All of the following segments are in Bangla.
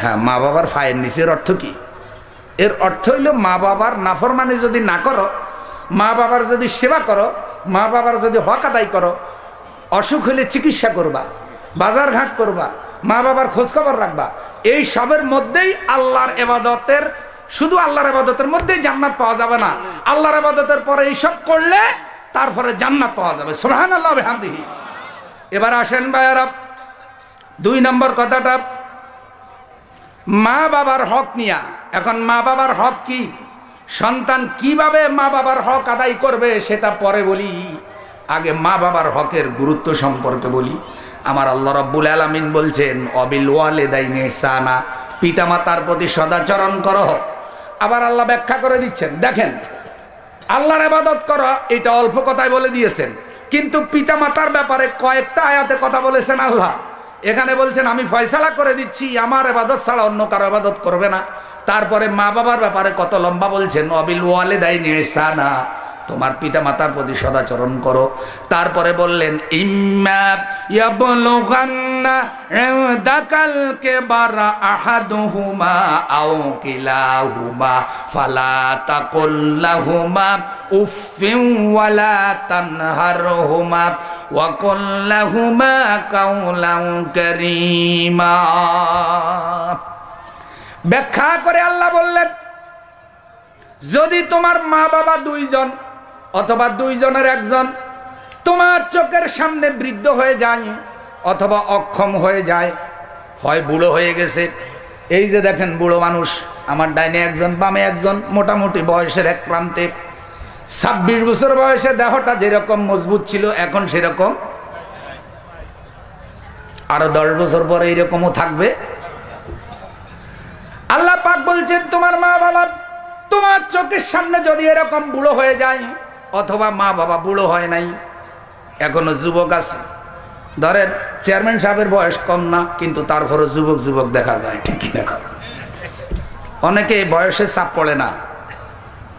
হ্যাঁ মা বাবার ফায়ের নিচের অর্থ কি? এর অর্থ হইল মা বাবার নাফরমানি যদি না করো, মা বাবার যদি সেবা করো, মা বাবার যদি হক আদায় করো, অসুখ হলে চিকিৎসা করবা বাজার ঘাট করবা, মা বাবার খোঁজখবর রাখবা, এই সবের মধ্যেই আল্লাহর এবাদতের, শুধু আল্লাহর এবাদতের মধ্যেই জান্নাত পাওয়া যাবে না, আল্লাহর এবাদতের পরে এইসব করলে তারপরে জান্নাত পাওয়া যাবে। সোহান আল্লাহ হান্দিহি এবার আসেন ভাইয়ারা, দুই নম্বর কথাটা মা বাবার হক নিয়া। এখন মা বাবার হক কি? সন্তান কীভাবে মা বাবার হক আদায় করবে সেটা পরে বলি। আগে মা বাবার হকের গুরুত্ব সম্পর্কে বলি। আমার আল্লাহ রব্বুল আলমিন বলছেন, অবিল ওয়ালে ওয়ালেদাইনে সানা পিতামাতার প্রতি সদাচরণ করো। আবার আল্লাহ ব্যাখ্যা করে দিচ্ছেন, দেখেন, আল্লাহর আবাদত করা, এটা অল্প কথায় বলে দিয়েছেন। কিন্তু পিতামাতার ব্যাপারে কয়েকটা আয়াতে কথা বলেছেন আল্লাহ। এখানে বলছেন, আমি ফয়সালা করে দিচ্ছি, আমার এবাদত ছাড়া অন্য কারও আবাদত করবে না। তারপরে মা বাবার ব্যাপারে কত লম্বা বলছেন অবিল ওয়ালে দেয় নিঃসানা তোমার পিতা মাতার প্রতি সদাচরণ করো। তারপরে বললেন ব্যাখ্যা করে আল্লাহ বললেন, যদি তোমার মা বাবা দুইজন অথবা দুইজনের একজন। তোমার চোখের সামনে বৃদ্ধ হয়ে যায় অথবা অক্ষম হয়ে যায়। হয় বুড়ো হয়ে গেছে। এই যে দেখেন বুড়ো মানুষ, আমার ডাইনে একজন, বামে একজন, মোটামুটি বয়সের এক প্রান্তে। ছাব্বিশ বছর বয়সে দেহটা যেরকম মজবুত ছিল, এখন সেরকম। আরও দশ বছর পরে এইরকমও থাকবে। আল্লাহ পাক বলছেন, তোমার মা বাবা তোমার চোখের সামনে যদি এরকম বুড়ো হয়ে যায় অথবা মা বাবা বুড়ো হয় নাই। এখনও যুবক আছে। ধরেন, চেয়ারম্যান সাহেবের বয়স কম না, কিন্তু তারপরও যুবক যুবক দেখা যায়, ঠিক দেখো অনেকে বয়সে চাপ পড়ে না।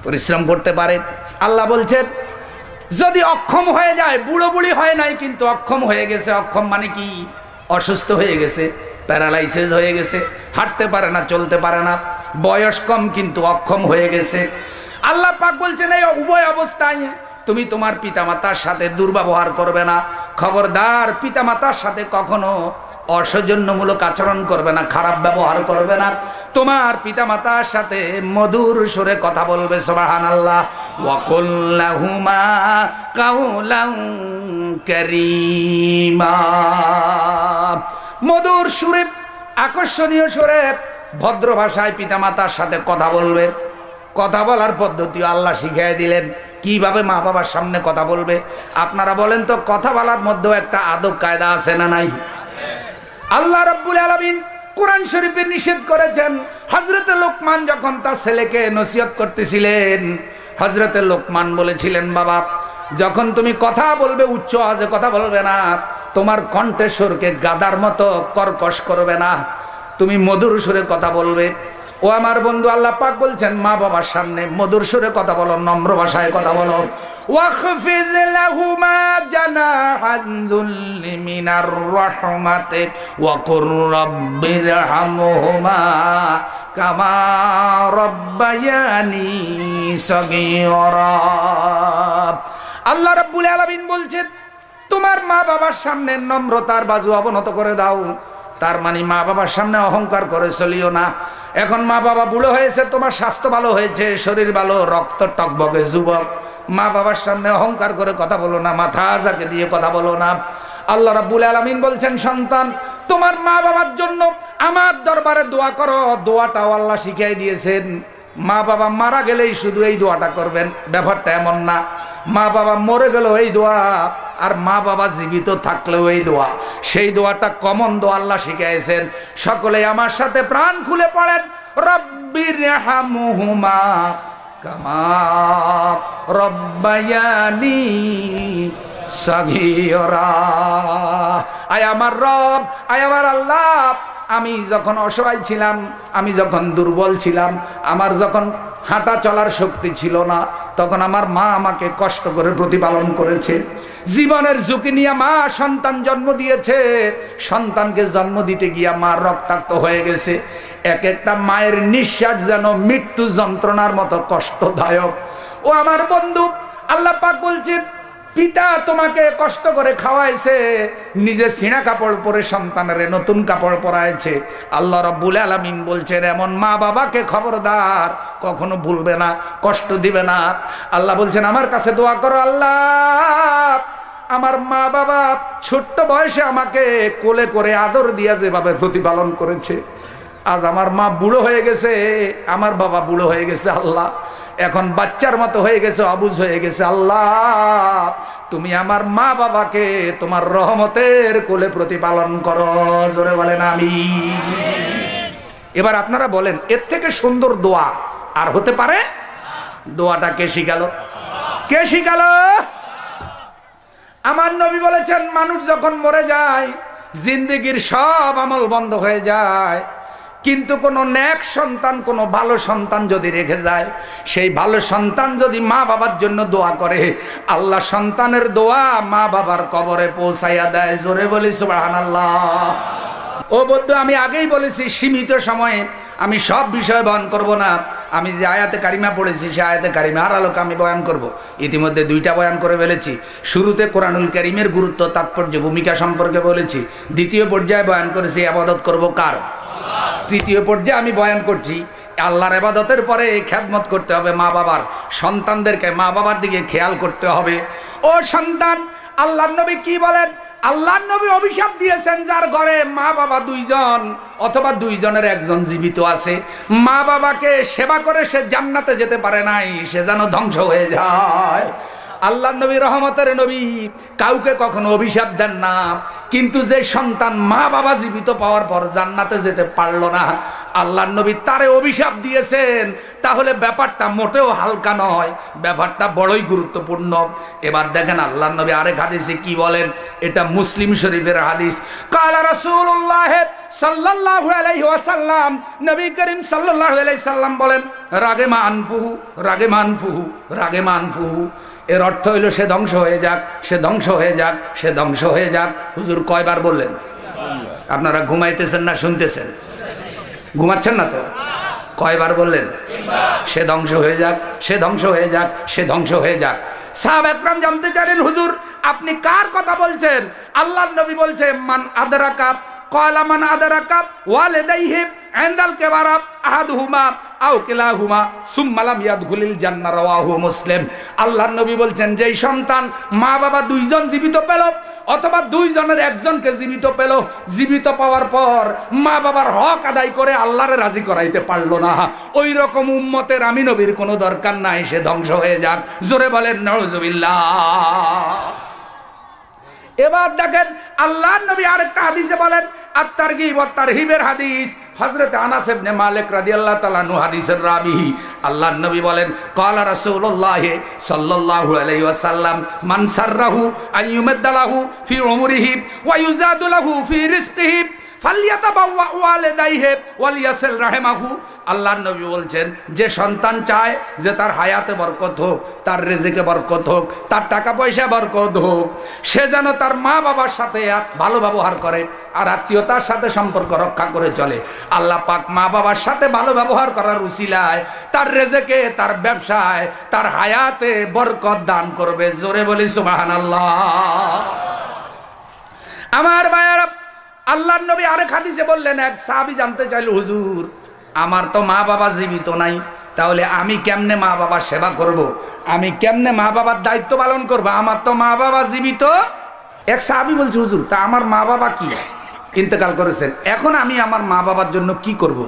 পরিশ্রম করতে পারে। আল্লাহ বলছেন যদি অক্ষম হয়ে যায়, বুড়ো বুড়ি হয় নাই, কিন্তু অক্ষম হয়ে গেছে। অক্ষম মানে কি? অসুস্থ হয়ে গেছে, প্যারালাইসিস হয়ে গেছে, হাঁটতে পারে না, চলতে পারে না। বয়স কম, কিন্তু অক্ষম হয়ে গেছে। আল্লাহ পাক বলছেন, এই উভয় অবস্থায় তুমি তোমার পিতামাতার সাথে দুর্ব্যবহার করবে না। খবরদার পিতামাতার সাথে কখনো অসৌজন্যমূলক আচরণ করবে না, খারাপ ব্যবহার করবে না। তোমার পিতামাতার সাথে মধুর সুরে কথা বলবে সোবাহান আল্লাহ ওয়াকুল্লাহুমা কাউলাউ কারীমা। মধুর সুরে, আকর্ষণীয় সুরে ভদ্র ভাষায় পিতামাতার সাথে কথা বলবে। কথা বলার পদ্ধতিও আল্লাহ শিখিয়ে দিলেন। কীভাবে মা বাবার সামনে কথা বলবে? আপনারা বলেন তো, কথা বলার মধ্যেও একটা আদব কায়দা আছে না নাই? আল্লাহ রব্বুল আলমিন কোরআন শরীফে নিষেধ করেছেন হজরতে লোকমান যখন তার ছেলেকে নসিহত করতেছিলেন হজরতে লোকমান বলেছিলেন, বাবা, যখন তুমি কথা বলবে, উচ্চ আজে কথা বলবে না, তোমার কণ্ঠেশ্বরকে গাদার মতো কর্কশ করবে না। তুমি মধুর সুরে কথা বলবে ও আমার বন্ধু, আল্লাহ পাক বলছেন, মা বাবার সামনে মধুর সুরে কথা বলো, নম্র ভাষায় কথা বলো। আল্লাহ রাব্বুল আলামিন বলছেন, তোমার মা বাবার সামনে নম্রতার বাজু অবনত করে দাও। তার মানে মা বাবার সামনে অহংকার করে চলিও না। এখন মা বাবা বুড়ো হয়েছে, তোমার স্বাস্থ্য ভালো হয়েছে, শরীর ভালো, রক্ত টকবগে, যুবক। মা বাবার সামনে অহংকার করে কথা বলো না, মাথা যাকে দিয়ে কথা বলো না। আল্লাহ রাব্বুল আলামিন বলছেন, সন্তান, তোমার মা বাবার জন্য আমার দরবারে দোয়া করো, দোয়াটাও আল্লাহ শিখিয়ে দিয়েছেন। মা বাবা মারা গেলেই শুধু এই দোয়াটা করবেন ব্যাপারটা এমন না। মা বাবা মরে গেল এই দোয়া, আর মা বাবা জীবিত থাকলেও এই দোয়া। সেই দোয়াটা কমন দোয়া আল্লাহ শিখাইছেন সকলে আমার সাথে প্রাণ খুলে পড়েন রব্বির হামুহুমা কামা রব্বায়ানি সাগীরা। আয় আমার রব, আয় আমার আল্লাহ আমি যখন অসহায় ছিলাম, আমি যখন দুর্বল ছিলাম, আমার যখন হাঁটা চলার শক্তি ছিল না, তখন আমার মা আমাকে কষ্ট করে প্রতিপালন করেছে। জীবনের ঝুঁকি নিয়ে মা সন্তান জন্ম দিয়েছে। সন্তানকে জন্ম দিতে গিয়া মা রক্তাক্ত হয়ে গেছে। এক একটা মায়ের নিঃশ্বাস যেন মৃত্যু যন্ত্রণার মতো কষ্টদায়ক। ও আমার বন্ধু, আল্লাহ পাক বলছেন পিতা তোমাকে কষ্ট করে খাওয়াইছে, নিজে ছিঁড়া কাপড় পরে সন্তানের নতুন কাপড় পরাইছে। আল্লাহ রব্বুল আলমিন বলছেন, এমন মা বাবাকে খবরদার কখনো ভুলবে না, কষ্ট দিবে না। আল্লাহ বলছেন, আমার কাছে দোয়া করো আল্লাহ, আমার মা বাবা ছোট্ট বয়সে আমাকে কোলে করে আদর দিয়া যেভাবে প্রতিপালন করেছে। আজ আমার মা বুড়ো হয়ে গেছে, আমার বাবা বুড়ো হয়ে গেছে, আল্লাহ। এখন বাচ্চার মতো হয়ে গেছে, অবুজ হয়ে গেছে। আল্লাহ, তুমি আমার মা বাবাকে তোমার রহমতের কোলে প্রতিপালন করো। জোরে বলেন আমি এবার আপনারা বলেন, এর থেকে সুন্দর দোয়া আর হতে পারে? দোয়াটা কে শিখালো? কে শিখালো? আমার নবী বলেছেন, মানুষ যখন মরে যায়, জিন্দগির সব আমল বন্ধ হয়ে যায়। কিন্তু কোনো ন্যাক সন্তান, কোনো ভালো সন্তান যদি রেখে যায়, সেই ভালো সন্তান যদি মা বাবার জন্য দোয়া করে, আল্লাহ সন্তানের দোয়া মা বাবার কবরে পৌঁছাইয়া দেয়। জোরে বলি ও বন্ধু, আমি আগেই বলেছি, সীমিত সময়ে আমি সব বিষয় বয়ন করব না। আমি যে আয়াতে কারিমা পড়েছি, সে আয়াতে কারিমা আর আলোকে আমি বয়ান করব। ইতিমধ্যে দুইটা বয়ান করে ফেলেছি। শুরুতে কোরআনুল করিমের গুরুত্ব, তাৎপর্য, ভূমিকা সম্পর্কে বলেছি। দ্বিতীয় পর্যায়ে বয়ান করেছি, আবাদত করব কার? তৃতীয় পর্যায়ে আমি বয়ান করছি, আল্লাহর এবাদতের পরে খ্যাতমত করতে হবে মা বাবার, সন্তানদেরকে মা বাবার দিকে খেয়াল করতে হবে। ও সন্তান আল্লাহ নবী কি বলেন? আল্লাহ নবী অভিশাপ দিয়েছেন যার ঘরে মা বাবা দুইজন অথবা দুইজনের একজন জীবিত আছে। মা বাবাকে সেবা করে সে জান্নাতে যেতে পারে নাই, সে যেন ধ্বংস হয়ে যায়। আল্লাহ নবী রহমতের নবী, কাউকে কখনো অভিশাপ দেন না। কিন্তু যে সন্তান মা বাবা জীবিত পাওয়ার পর জান্নাতে যেতে পারল না আল্লাহ নবী তারে অভিশাপ দিয়েছেন। তাহলে ব্যাপারটা মোটেও হালকা নয়। ব্যাপারটা বড়ই গুরুত্বপূর্ণ। এবার দেখেন আল্লাহ নবী আরেক হাদিসে কি বলেন? এটা মুসলিম শরীফের হাদিস। কালা রাসূলুল্লাহ সাল্লাল্লাহু আলাইহি ওয়াসাল্লাম, নবী করিম সাল্লাল্লাহু আলাইহি সাল্লাম বলেন, রাগে মানফুহু রাগে মানফুহু রাগে মানফুহু এর অর্থ হইল, সে ধ্বংস হয়ে যাক, সে ধ্বংস হয়ে যাক, সে ধ্বংস হয়ে যাক। হুজুর কয়বার বললেন? আপনারা ঘুমাইতেছেন না শুনতেছেন? ঘুমাচ্ছেন না তো? কয়বার বললেন? সে ধ্বংস হয়ে যাক, সে ধ্বংস হয়ে যাক, সে ধ্বংস হয়ে যাক। সাহাব একরাম জানতে চাইলেন, হুজুর, আপনি কার কথা বলছেন? আল্লাহ নবী বলছে, মান আদরা কাপ কয়লা মান আদরা কাপ ওয়ালেদাইহি এন্দাল কেবারা আহাদুহুমা আও কিলাহুমা সুম্মালাম ইয়াদখুলিল জান্নাহ রাওয়াহু মুসলিম আল্লাহর নবী বলছেন, যেই সন্তান মা বাবা দুইজন জীবিত পেল অথবা দুইজনের একজনকে জীবিত পেল, জীবিত পাওয়ার পর মা বাবার হক আদায় করে আল্লাহরে রাজি করাইতে পারল না। ওই রকম উম্মতের আমি নবীর কোনো দরকার নাই, সে ধ্বংস হয়ে যাক। জোরে বলেন নজবিল্লাহ এবার দেখেন আল্লাহ নবী আরেকটা হাদিসে বলেন আত্মার গিব তার হিবের হাদিস। হজরত আনাস ইবনে মালিক রাদিয়াল্লাহু তাআলা নু হাদিসের রাবিহি। আল্লাহর নবী বলেন, ক্বালা রাসূলুল্লাহ সাল্লাল্লাহু আলাইহি ওয়াসাল্লাম, মান সাররাহু আইয়ুমাদ্দালাহু ফি উমরিহি ওয়া ইউজাদু লাহু ফি রিজকিহি আল্লাহ নবী বলছেন, যে সন্তান চায় যে তার হায়াতে বরকত হোক, তার রেজেকে বরকত হোক, তার টাকা পয়সা বরকত হোক, সে যেন তার মা বাবার সাথে ভালো ব্যবহার করে, আর আত্মীয়তার সাথে সম্পর্ক রক্ষা করে চলে। আল্লাহ পাক মা বাবার সাথে ভালো ব্যবহার করার উচিলায় তার রেজেকে, তার ব্যবসায়, তার হায়াতে বরকত দান করবে। জোরে বলি সুবাহান আল্লাহ আমার ভাইয়ারা আল্লাহ নবী আরেক হাদিসে বললেন, এক সাহাবি জানতে চাইল, হুজুর, আমার তো মা বাবা জীবিত নাই, তাহলে আমি কেমনে মা বাবার সেবা করব। আমি কেমনে মা বাবার দায়িত্ব পালন করব। আমার তো মা বাবা জীবিত এক সাহাবি বলছে, হুজুর, তা আমার মা বাবা কি ইন্তেকাল করেছেন এখন আমি আমার মা বাবার জন্য কি করব।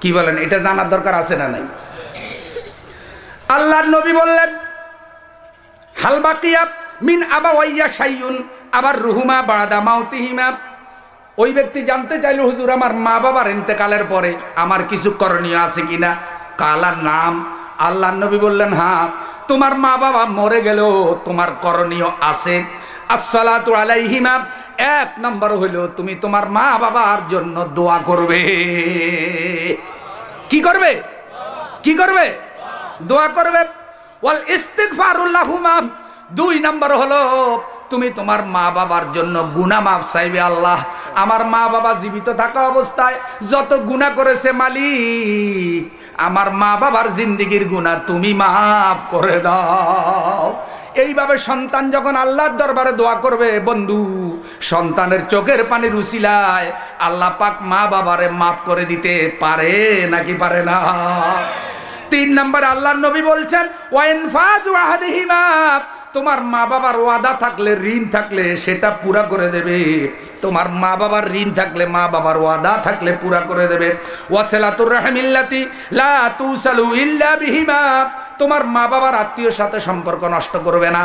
কি বলেন এটা জানার দরকার আছে না নাই আল্লাহর নবী বললেন হালবাকিয়া মিন আবা ওয়াইয়া সাইয়ুন আবার রুহুমা বাড়াদা মাউতিহিমা ওই ব্যক্তি জানতে চাইল, হুজুর, আমার মা বাবার ইন্তেকালের পরে আমার কিছু করণীয় আছে কিনা? কালার নাম। আল্লাহ নবী বললেন হ্যাঁ তোমার মা বাবা মরে গেলেও তোমার করণীয় আছে। আসসালাতু আলাইহিমা, এক নম্বর হলো তুমি তোমার মা বাবার জন্য দোয়া করবে। কি করবে? কি করবে? দোয়া করবে। ওয়াল ইস্তিগফারুল্লাহুমা দুই নম্বর হলো তুমি তোমার মা বাবার জন্য গুনা মাফ চাইবে আল্লাহ। আমার মা বাবা জীবিত থাকা অবস্থায় যত গুণা করেছে মালিক, আমার মা বাবার জিন্দিগির গুণা তুমি মাফ করে দাও। এইভাবে সন্তান যখন আল্লাহর দরবারে দোয়া করবে, বন্ধু, সন্তানের চোখের পানি রুসিলায় আল্লাহ পাক মা বাবারে মাফ করে দিতে পারে নাকি পারে না? তিন নম্বর আল্লাহ নবী বলছেন ওয়াইন ফাজু আহাদিহিমা তোমার মা বাবার ওয়াদা থাকলে, ঋণ থাকলে সেটা পুরা করে দেবে। তোমার মা বাবার ঋণ থাকলে, মা বাবার ওয়াদা থাকলে পুরা করে দেবে। ওয়াসেলাতুর রাহমিল্লাতি লা তুসালু ইল্লা বিহিমা। তোমার মা বাবার আত্মীয় সাথে সম্পর্ক নষ্ট করবে না।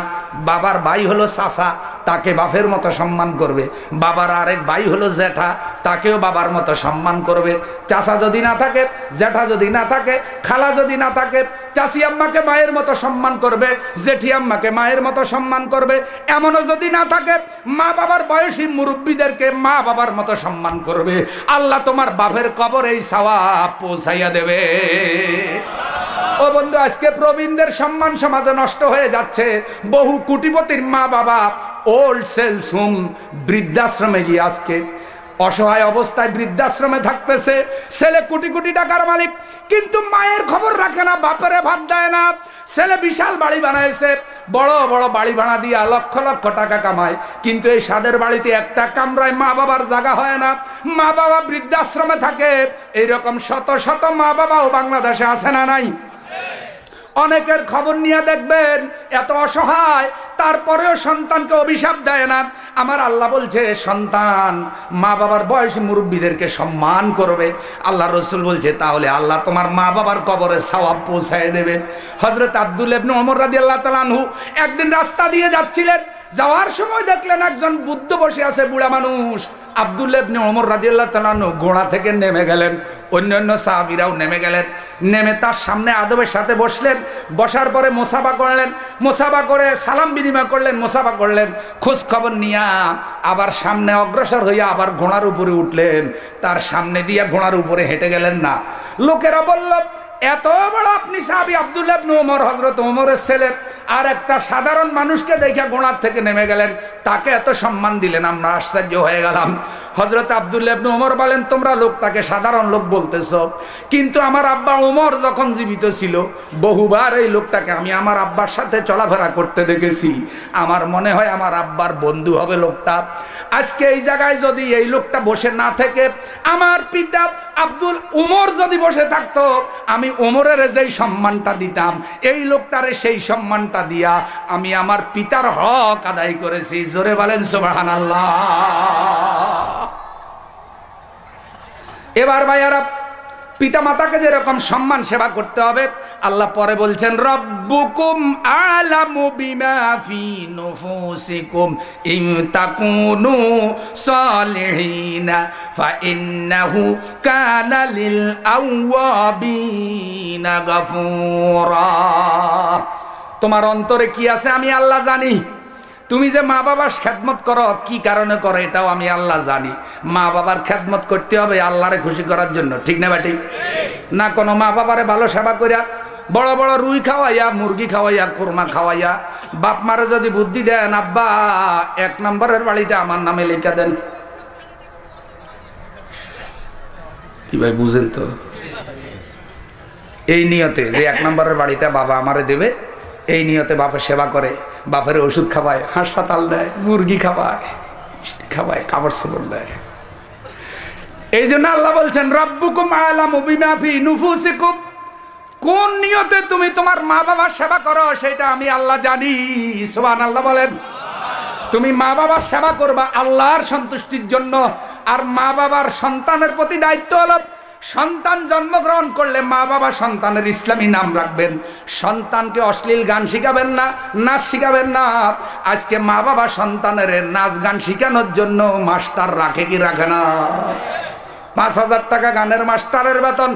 বাবার ভাই হলো চাষা তাকে বাপের মতো সম্মান করবে। বাবার আরেক ভাই হলো জ্যাঠা, তাকেও বাবার মতো সম্মান করবে। চাষা যদি না থাকে, জ্যাঠা যদি না থাকে, খালা যদি না থাকে চাষি আম্মাকে মায়ের মতো সম্মান করবে, জেঠি আম্মাকে মায়ের মতো সম্মান করবে। এমনও যদি না থাকে, মা বাবার বয়সী মুরব্বীদেরকে মা বাবার মতো সম্মান করবে। আল্লাহ তোমার বাপের কবর এই সাওয়া পৌঁছাইয়া দেবে। ও বন্ধু, আজকে প্রবীণদের সম্মান সমাজে নষ্ট হয়ে যাচ্ছে। বহু কুটিপতির মা বাবা ওল্ড সেলস হোম বৃদ্ধাশ্রমে গিয়ে আজকে অসহায় অবস্থায় বৃদ্ধাশ্রমে থাকতেছে, ছেলে কোটি কোটি টাকার মালিক, কিন্তু মায়ের খবর রাখে না, বাপেরে ভাত দেয় না। ছেলে বিশাল বাড়ি বানাইছে, বড় বড় বাড়ি ভাড়া দিয়া লক্ষ লক্ষ টাকা কামায়, কিন্তু এই সাদের বাড়িতে একটা কামরায় মা বাবার জায়গা হয় না। মা বাবা বৃদ্ধাশ্রমে থাকে, এইরকম শত শত মা বাবাও বাংলাদেশে আছে না নাই? অনেকের খবর নিয়ে দেখবেন, এত অসহায় তারপরেও সন্তানকে অভিশাপ দেয় না। আমার আল্লাহ বলছে, সন্তান, মা বাবার বয়সী মুরব্বীদেরকে সম্মান করবে। আল্লাহ রসুল বলছে, তাহলে আল্লাহ তোমার মা বাবার কবরে সওয়াব পৌঁছায় দেবে। হজরত আব্দুল এবনু অমর রাজি আল্লাহ তালানহু একদিন রাস্তা দিয়ে যাচ্ছিলেন। যাওয়ার সময় দেখলেন একজন বুদ্ধ বসে আছে, বুড়া মানুষ। আবদুল্লাবনে ওমর রাজিয়াল্লাহ তালানো ঘোড়া থেকে নেমে গেলেন। অন্যান্য সাহাবিরাও নেমে গেলেন। নেমে তার সামনে আদবের সাথে বসলেন। বসার পরে মোসাফা করলেন। মোসাফা করে সালাম বিনিময় করলেন। মোসাফা করলেন, খোঁজ খবর নিয়া আবার সামনে অগ্রসর হইয়া আবার ঘোড়ার উপরে উঠলেন। তার সামনে দিয়ে ঘোড়ার উপরে হেঁটে গেলেন না। লোকেরা বলল এত বড় আপনি সাহাবি আবদুল্লাহ ওমর হজরত ওমরের ছেলে, আর একটা সাধারণ মানুষকে দেখে গোড়ার থেকে নেমে গেলেন। তাকে এত সম্মান দিলেন, আমরা আশ্চর্য হয়ে গেলাম। হজরত আবদুল্লাহ ওমর বলেন, তোমরা লোকটাকে সাধারণ লোক বলতেছ। কিন্তু আমার আব্বা ওমর যখন জীবিত ছিল, বহুবার এই লোকটাকে আমি আমার আব্বার সাথে চলাফেরা করতে দেখেছি। আমার মনে হয় আমার আব্বার বন্ধু হবে লোকটা। আজকে এই জায়গায় যদি এই লোকটা বসে না থেকে, আমার পিতা আব্দুল উমর যদি বসে থাকতো, আমি ওমরের যেই সম্মানটা দিতাম, এই লোকটারে সেই সম্মানটা দিয়া আমি আমার পিতার হক আদায় করেছি। জোরে বলেন সোবাহান আল্লাহ এবার ভাইয়ারা পিতা মাতাকে যেরকম সম্মান সেবা করতে হবে, আল্লাহ পরে বলছেন, রব্বুকুম আলামু বিমা ফি নুফুসিকুম, ইন তাকুনু সালিহিনা, ফা ইন্নাহু কানা লিল আওয়াবিনা গাফুরা. তোমার অন্তরে কি আছে? আমি আল্লাহ জানি। তুমি যে মা বাবার খেদমত করো, কি কারণে করো, এটাও আমি আল্লাহ জানি। মা বাবার খেদমত করতে হবে আল্লাহরে খুশি করার জন্য, ঠিক না বাটি না কোনো মা বাবারে ভালো সেবা করিয়া, বড় বড় রুই খাওয়াইয়া, মুরগি খাওয়াইয়া কোরমা খাওয়াইয়া, বাপ মারে যদি বুদ্ধি দেন, আব্বা, এক নম্বরের বাড়িটা আমার নামে লিখে দেন। কি ভাই, বুঝেন তো? এই নিয়তে যে এক নম্বরের বাড়িটা বাবা আমারে দেবে এই নিয়তে বাপের সেবা করে, বাপের ওষুধ খাওয়ায়, হাসপাতাল দেয়, মুরগি খাওয়ায় খাওয়ায়, কাপড় সাপড় দেয়। এই জন্য আল্লাহ বলছেন, রব্বুকুম আলাম নুফুসিকুম। কোন নিয়তে তুমি তোমার মা বাবার সেবা করো, সেটা আমি আল্লাহ জানি। সোহান আল্লাহ বলেন। তুমি মা বাবার সেবা করবা আল্লাহর সন্তুষ্টির জন্য। আর মা বাবার সন্তানের প্রতি দায়িত্ব হলো সন্তান জন্মগ্রহণ করলে মা বাবা সন্তানের ইসলামী নাম রাখবেন। সন্তানকে অশ্লীল গান শিখাবেন না, নাচ শিখাবেন না। আজকে মা বাবা সন্তানের নাচ গান শিখানোর জন্য মাস্টার রাখে কি রাখে না? পাঁচ হাজার টাকা গানের মাস্টারের বেতন।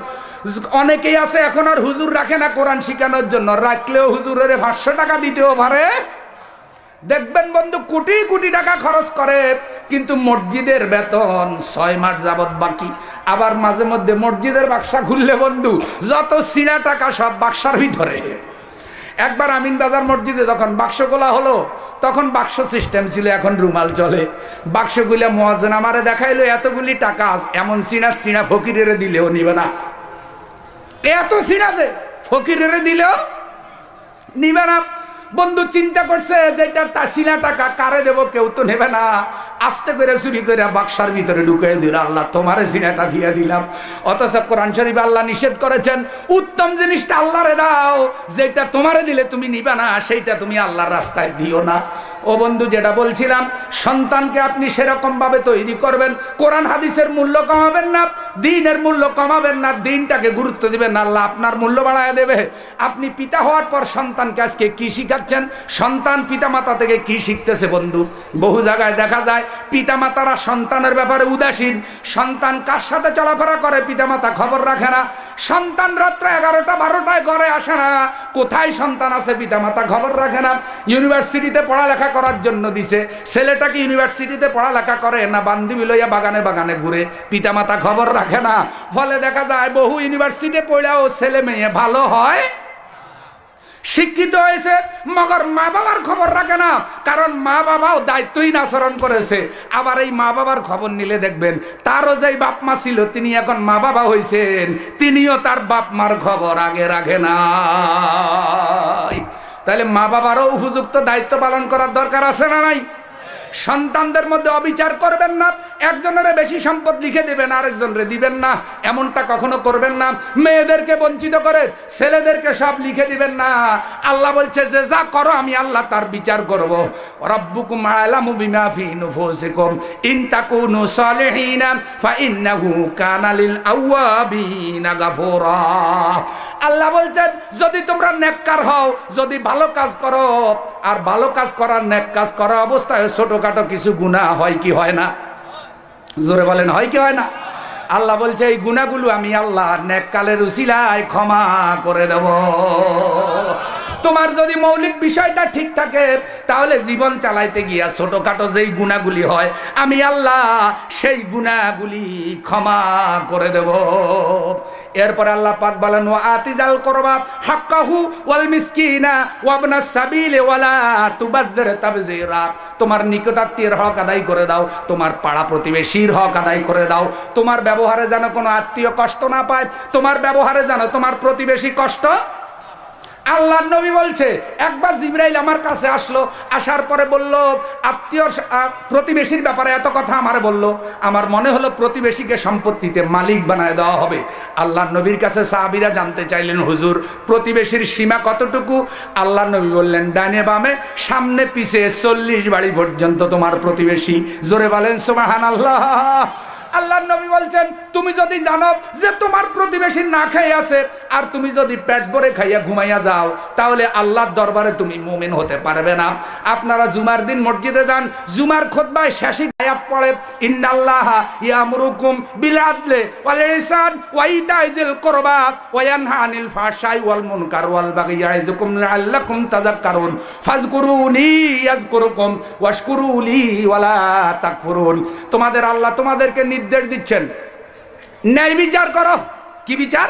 অনেকেই আছে এখন আর হুজুর রাখে না কোরআন শিখানোর জন্য। রাখলেও হুজুরের পাঁচশো টাকা দিতেও পারে। দেখবেন বন্ধু, কোটি কোটি টাকা খরচ করে, কিন্তু মসজিদের বেতন ছয় মাস যাবৎ বাকি। আবার মাঝে মধ্যে মসজিদের বাক্সা খুললে বন্ধু, যত সিরা টাকা সব বাক্সার ভিতরে। একবার আমিন বাজার মসজিদে যখন বাক্সগুলা হলো, তখন বাক্স সিস্টেম ছিল, এখন রুমাল চলে। বাক্সগুলা মহাজন আমারে দেখাইলো, এতগুলি টাকা এমন সিনা সিনা ফকিরের দিলেও নিবে না। এত সিনা যে ফকিরের দিলেও নিবে না। বন্ধু চিন্তা করছে যে এটা তাসিলা টাকা কারে দেব? কেউ তো নেবে না। আস্তে করে চুরি করে বাক্সার ভিতরে ঢুকিয়ে দিল। আল্লাহ, তোমারে সিনাটা দিয়ে দিলাম। অথচ কোরআন শরীফ আল্লাহ নিষেধ করেছেন। উত্তম জিনিসটা আল্লাহরে দাও। যেটা তোমারে দিলে তুমি নিবে না, সেইটা তুমি আল্লাহর রাস্তায় দিও না। ও বন্ধু, যেটা বলছিলাম, সন্তানকে আপনি সেরকম ভাবে তৈরি করবেন, কোরআন হাদিসের মূল্য কমাবেন না, দিনের মূল্য কমাবেন না, দিনটাকে গুরুত্ব দিবেন না, আল্লাহ আপনার মূল্য বাড়ায় দেবে। আপনি পিতা হওয়ার পর সন্তানকে আজকে কি শিখাচ্ছেন? সন্তান পিতামাতা থেকে কি শিখতেছে বন্ধু? বহু জায়গায় দেখা যায়, পিতামাতারা সন্তানের ব্যাপারে উদাসীন। সন্তান কার সাথে চলাফেরা করে পিতামাতা খবর রাখে না। সন্তান রাত্র এগারোটা বারোটায় ঘরে আসে না। কোথায় সন্তান আছে পিতামাতা খবর রাখে না। ইউনিভার্সিটিতে পড়ালেখা করার জন্য দিছে। ছেলেটাকে ইউনিভার্সিটিতে পড়ালেখা করে না বান্ধবী লইয়া বাগানে বাগানে ঘুরে? পিতামাতা খবর রাখে না। ফলে দেখা যায় বহু ইউনিভার্সিটি পড়াও ছেলে মেয়ে ভালো হয়। শিক্ষিত হয়েছে, মগর মা বাবার খবর রাখে না। কারণ মা বাবাও দায়িত্বহীন আচরণ করেছে। আবার এই মা বাবার খবর নিলে দেখবেন, তারও যেই বাপ মা ছিল, তিনি এখন মা বাবা হয়েছেন তিনিও তার বাপ মার খবর আগে রাখে না তাহলে মা বাবারও উপযুক্ত দায়িত্ব পালন করার দরকার আছে না নাই? সন্তানদের মধ্যে অবিচার করবেন না একজনের বেশি সম্পদ লিখে দেবেন, আরেকজনের দিবেন না, এমনটা কখনো করবেন না। মেয়েদেরকে বঞ্চিত করে ছেলেদেরকে সব লিখে দিবেন না। আল্লাহ বলছে, যে যা করো আমি আল্লাহ তার বিচার করব। রব্বুকুম আলামু বিমা ফি নুফুসিকুম, ইন তাকুনু সালিহিনা ফা ইন্নাহু কানা লিল আওয়াবিনা গাফুরা। আল্লাহ বলছেন, যদি তোমরা নেককার হও, যদি ভালো কাজ করো, আর ভালো কাজ করার নেক কাজ করা অবস্থায় ছোটখাটো কিছু গুণা হয় কি হয় না? জোরে বলেন, হয় কি হয় না? আল্লাহ বলছে, এই গুণাগুলো আমি আল্লাহ নেককালের উচিলায় ক্ষমা করে দেব। তোমার যদি মৌলিক বিষয়টা ঠিক থাকে, তাহলে জীবন চালাইতে গিয়া ছোটখাটো যেই গুণাগুলি হয়, আমি আল্লাহ সেই গুণাগুলি ক্ষমা করে দেব। এরপরে আল্লাহ পাক বলেন ও আতিজাল করবা হাক্কাহু ওয়াল মিসকিনা ওয়াবনা সাবিলে ওয়ালা তুবাজ্জির তাবযিরা তোমার নিকটাত্মীয়ের হক আদায় করে দাও, তোমার পাড়া প্রতিবেশীর হক আদায় করে দাও। তোমার ব্যবহারে যেন কোনো আত্মীয় কষ্ট না পায়, তোমার ব্যবহারে যেন তোমার প্রতিবেশী কষ্ট আল্লাহ নবী বলছে, একবার জিব্রাইল আমার কাছে আসলো, আসার পরে বলল, আত্মীয় প্রতিবেশীর ব্যাপারে এত কথা আমার বলল। আমার মনে হলো প্রতিবেশীকে সম্পত্তিতে মালিক বানায় দেওয়া হবে। আল্লাহ নবীর কাছে সাহাবিরা জানতে চাইলেন, হুজুর, প্রতিবেশীর সীমা কতটুকু? আল্লাহ নবী বললেন, ডানে বামে, সামনে পিছে চল্লিশ বাড়ি পর্যন্ত তোমার প্রতিবেশী। জোরে বলেন সোমাহান আল্লাহ আল্লাহ নবী বলছেন, তুমি যদি জানো যে তোমার প্রতিবেশী না খাই আছে, আর তুমি যদি পেট ভরে খাইয়া ঘুমাইয়া যাও, তাহলে আল্লাহর দরবারে তুমি মুমিন হতে পারবে না। আপনারা জুমার দিন মসজিদে যান, জুমার খোদবায় শেষে আয়াত পড়ে, ইন্নাল্লাহ ইয়ামুরুকুম বিল আদলে ওয়াল ইহসান ওয়া ইতাইজিল কুরবা ওয়া ইয়ানহা আনিল ফাহশাই ওয়াল মুনকার ওয়াল বাগি, ইয়াইযুকুম লাআল্লাকুম তাযাক্কারুন, ফাযকুরুনি ইয়াযকুরুকুম ওয়াশকুরুলি ওয়ালা তাকফুরুন। তোমাদের আল্লাহ তোমাদেরকে নির্দেশ দিচ্ছেন। ন্যায় বিচার করো। কি বিচার?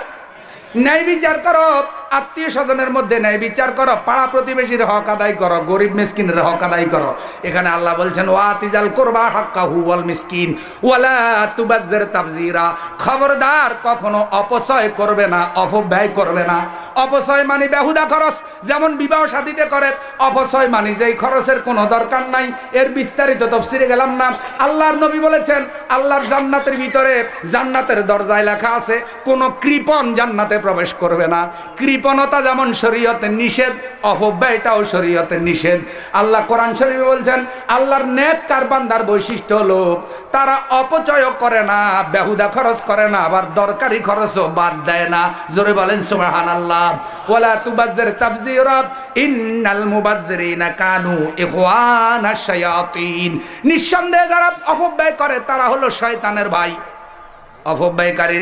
ন্যায় বিচার করো। আত্মীয় স্বজনের মধ্যে ন্যায় বিচার করো, পাড়া প্রতিবেশীর হক আদায় করো, গরিব মিসকিনের হক আদায় করো। এখানে আল্লাহ বলছেন, ওয়াতিজাল করবা হাক্কা হুয়াল মিসকিন, ওয়ালা তুবাজ্জের তাবজিরা। খবরদার কখনো অপচয় করবে না, অপব্যয় করবে না। অপচয় মানে বেহুদা খরচ, যেমন বিবাহ সাথীতে করে, অপচয় মানে যেই খরচের কোনো দরকার নাই। এর বিস্তারিত তফসিরে গেলাম না। আল্লাহর নবী বলেছেন, আল্লাহর জান্নাতের ভিতরে জান্নাতের দরজায় লেখা আছে, কোন কৃপন জান্নাতে প্রবেশ করবে না। কৃপণতা যেমন শরীয়তের নিষেধ অপব্যয়টাও শরীয়তের নিষেধ আল্লাহ কোরআন শরীফে বলছেন আল্লাহর নেক কারবান্দার বৈশিষ্ট্য হলো তারা অপচয় করে না বেহুদা খরচ করে না আবার দরকারি খরচও বাদ দেয় না জোরে বলেন সুবহান আল্লাহ ওয়ালা তুবাজ্জির তাবজিরাত ইন্নাল মুবাজ্জিরিনা কানু ইখওয়ানাশ শায়াতিন নিঃসন্দেহে যারা অপব্যয় করে তারা হলো শয়তানের ভাই অপব্যয়কারী